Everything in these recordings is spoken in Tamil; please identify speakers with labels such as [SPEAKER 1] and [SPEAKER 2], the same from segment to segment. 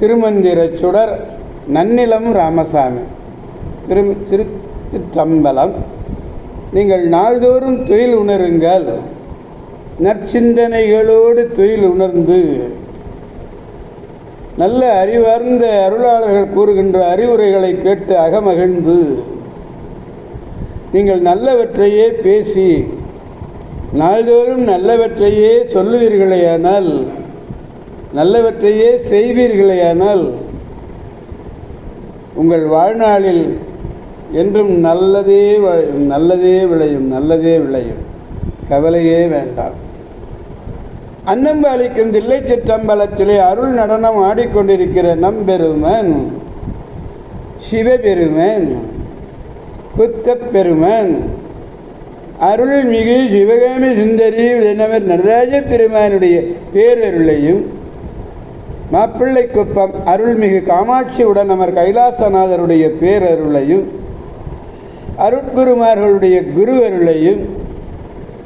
[SPEAKER 1] திருமந்திர சுடர் நன்னிலம் ராமசாமி. திரு திருச்சிற்றம்பலம் நீங்கள் நாள்தோறும் தொழில் உணருங்கள். நற்சிந்தனைகளோடு தொழில் உணர்ந்து. நல்ல அறிவார்ந்த அருளாளர்கள் கூறுகின்ற அறிவுரைகளை கேட்டு அகமகிழ்ந்து. நீங்கள் நல்லவற்றையே பேசி நாள்தோறும் நல்லவற்றையே சொல்லுவீர்களேயானால் நல்லவற்றையே செய்வீர்களேயானால் உங்கள் வாழ்நாளில் என்றும் நல்லதே நல்லதே விளையும் நல்லதே விளையும். கவலையே வேண்டாம். அன்னம்பாலிக்கும் தில்லை சிற்றம்பலத்திலே அருள் நடனம் ஆடிக்கொண்டிருக்கிற நம்பெருமன் சிவபெருமன் குத்தப்பெருமன் அருள்மிகு சிவகாமி சுந்தரி எனவர் நடராஜ பெருமானுடைய பேரருளையும் மாப்பிள்ளை குப்பம் அருள்மிகு காமாட்சி உடனமர் கைலாசநாதருடைய பேரருளையும் அருட்குருமார்களுடைய குரு அருளையும்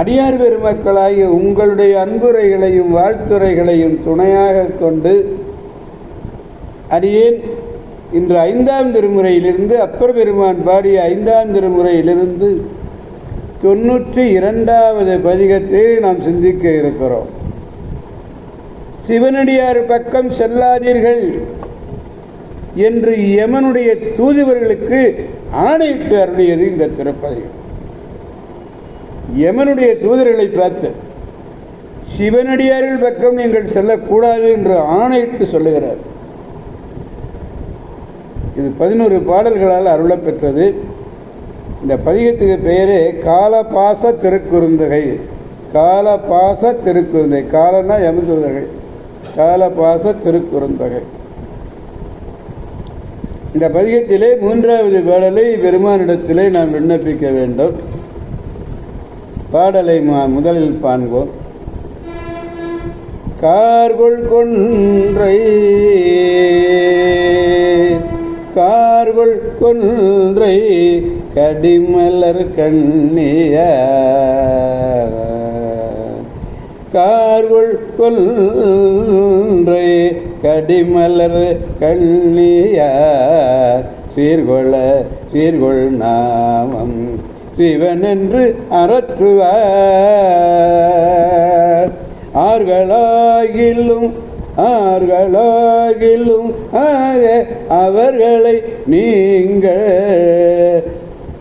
[SPEAKER 1] அடியார் பெருமக்களாகிய உங்களுடைய அன்புரைகளையும் வாழ்த்துரைகளையும் துணையாக கொண்டு அடியேன். இன்று ஐந்தாம் திருமுறையிலிருந்து அப்பர் பெருமான் பாடிய ஐந்தாம் திருமுறையிலிருந்து தொன்னூற்றி இரண்டாவது பதிகத்தை நாம் சிந்திக்க இருக்கிறோம். சிவனடியார் பக்கம் செல்லாதீர்கள் என்று யமனுடைய தூதுவர்களுக்கு ஆணையிட்டு அருளியது இந்த திருப்பதிகள் யமனுடைய தூதர்களை பார்த்து சிவனடியார்கள் பக்கம் நீங்கள் செல்லக்கூடாது என்று ஆணையிட்டு சொல்லுகிறார். இது பதினோரு பாடல்களால் அருளப்பெற்றது. இந்த பதிகத்துக்கு பெயரே காலபாச திருக்குறுந்தகை. காலபாச திருக்குறுந்தை காலனா யமதூதர்கள் காலபாச திருக்குறுந்தகை. இந்த பதிகத்திலே மூன்றாவது பாடலை பெருமானிடத்திலே நாம் விண்ணப்பிக்க வேண்டும். பாடலை மா- முதலில் பாண்போம் கார்கொள் கொன்றை கார்கொள் கொன்றை கடிமலர் கண்ணிய கார்கொள் கொன்றை கடிமலர் கண்ணியார் சீர்கொள சீர்கொள் நாமம் சிவனென்று அறற்றுவார். ஆர்களாகிலும் ஆர்களாகிலும் ஆக அவர்களை நீங்கள்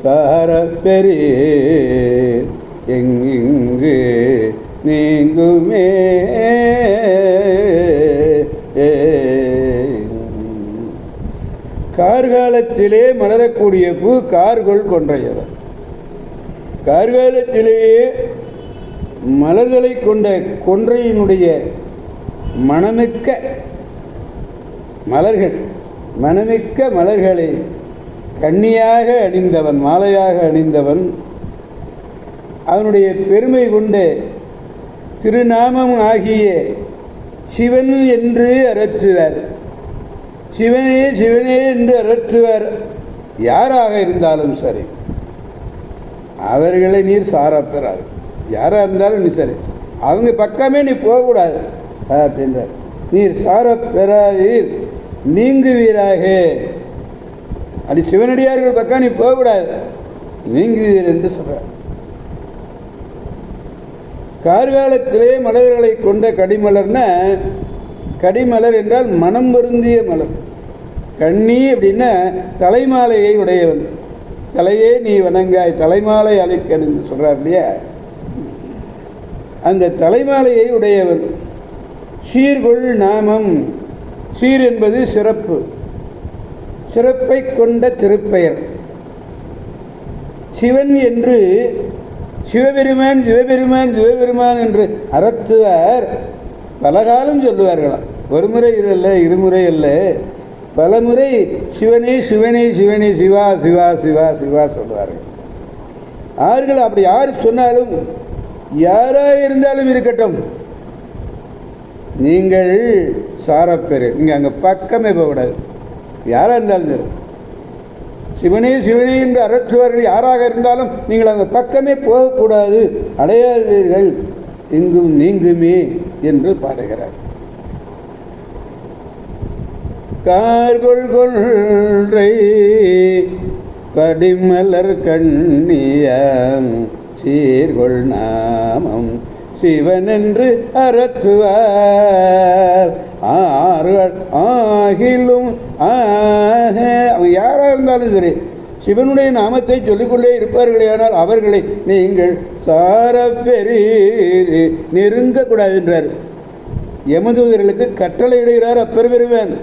[SPEAKER 1] சாரப்பெரிய எங்கு நீங்குமே. கார்காலத்திலே மலரக்கூடிய பூ கார்கொள் கொன்றையது. கார்காலத்திலேயே மலர்களை கொண்ட கொன்றையினுடைய மணமிக்க மலர்கள் மணமிக்க மலர்களை கண்ணியாக அணிந்தவன் மாலையாக அணிந்தவன் அவனுடைய பெருமை கொண்டு திருநாமம் ஆகிய சிவன் என்று அரற்றுவர் சிவனே சிவனே என்று அரற்றுவர் யாராக இருந்தாலும் சரி. அவர்களை நீர் சாரப்பெறார் யாராக இருந்தாலும் நீ சரி. அவங்க பக்கமே நீ போகக்கூடாது. அப்படின்றார். நீர் சாரப்பெறாதீர் நீங்குவீராக. அப்படி சிவனடியார்கள் பக்கம் நீ போகக்கூடாது. நீங்குவீர் என்று சொல்கிறார் கார்காலத்திலே மலர்களை கொண்ட கடிமலர்னா கடிமலர் என்றால் மனம் வருந்திய மலர். கண்ணி அப்படின்னா தலைமாலையை உடையவன். தலையே நீ வணங்காய் தலைமாலை அழிக்கன் என்று இல்லையா? அந்த தலைமாலையை உடையவன். சீர்கொள் நாமம். சீர் என்பது சிறப்பு. சிறப்பை கொண்ட திருப்பெயர். சிவன் என்று சிவபெருமான் சிவபெருமான் சிவபெருமான் என்று அறத்துவார். பலகாலம் சொல்லுவார்களாம். ஒரு முறை இதல்ல இருமுறை அல்ல. பலமுறை சிவனே சிவனே சிவனே சிவா சிவா சிவா சிவா சொல்லுவார்கள். அவர்கள் அப்படி யார் சொன்னாலும் யாராக இருந்தாலும் இருக்கட்டும். நீங்கள் சாரப்பேரு நீங்கள் அங்கே பக்கமே போகக்கூடாது. யாராக இருந்தாலும் சரி. சிவனே சிவனே என்று அரற்றுவார்கள் யாராக இருந்தாலும் நீங்கள் அந்த பக்கமே போகக்கூடாது அடையாதீர்கள். எங்கும் நீங்குமே என்று பாடுகிறார். கார்கொள் கொன்றை படிமலர் கண்ணியம் சீர்கொள் நாமம் சிவனென்று அறத்துவார். ஆறுவர் ஆகிலும் ஆக அவன் யாராக இருந்தாலும் சரி சிவனுடைய நாமத்தை சொல்லிக்கொண்டே இருப்பார்களே ஆனால் அவர்களை நீங்கள் சாரப்பெரி நெருங்கக்கூடாது என்றார் யமதூதர்களுக்கு கட்டளை இடுகிறார் அப்பெருவெருவன்.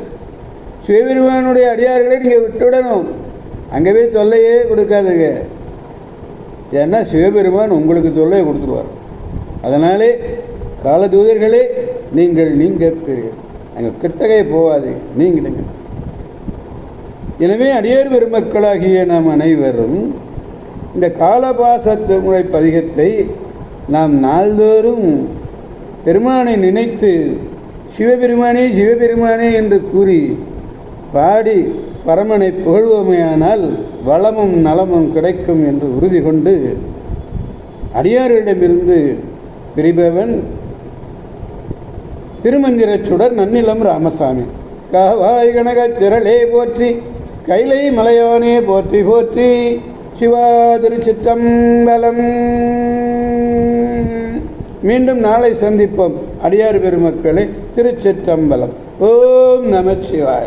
[SPEAKER 1] சிவபெருமானுடைய அடியார்களை நீங்கள் விட்டுவிடணும் அங்கே போய் தொல்லையே கொடுக்காதுங்க. ஏன்னா சிவபெருமான் உங்களுக்கு தொல்லையை கொடுத்துருவார். அதனாலே காலதூதர்களே நீங்கள் நீங்க பெரிய அங்கே கிட்டகையே போகாது நீங்கிடுங்க. எனவே அடியார் பெருமக்களாகிய நாம் அனைவரும் இந்த காலபாச திருமுறை பதிகத்தை நாம் நாள்தோறும் பெருமானை நினைத்து சிவபெருமானே சிவபெருமானே என்று கூறி பாடி பரமனை புகழ்வோமையானால் வளமும் நலமும் கிடைக்கும் என்று உறுதி கொண்டு அடியார்களிடமிருந்து பிரிபவன் திருமந்திரச் சுடர் நன்னிலம் ராமசாமி. காவாய் கனக திரளே போற்றி கைலை மலையானே போற்றி போற்றி. சிவா திருச்சித்தம்பலம் மீண்டும் நாளை சந்திப்போம். அடியார் பெருமக்களை திருச்சிற்றம்பலம். ஓம் நமச்சிவாய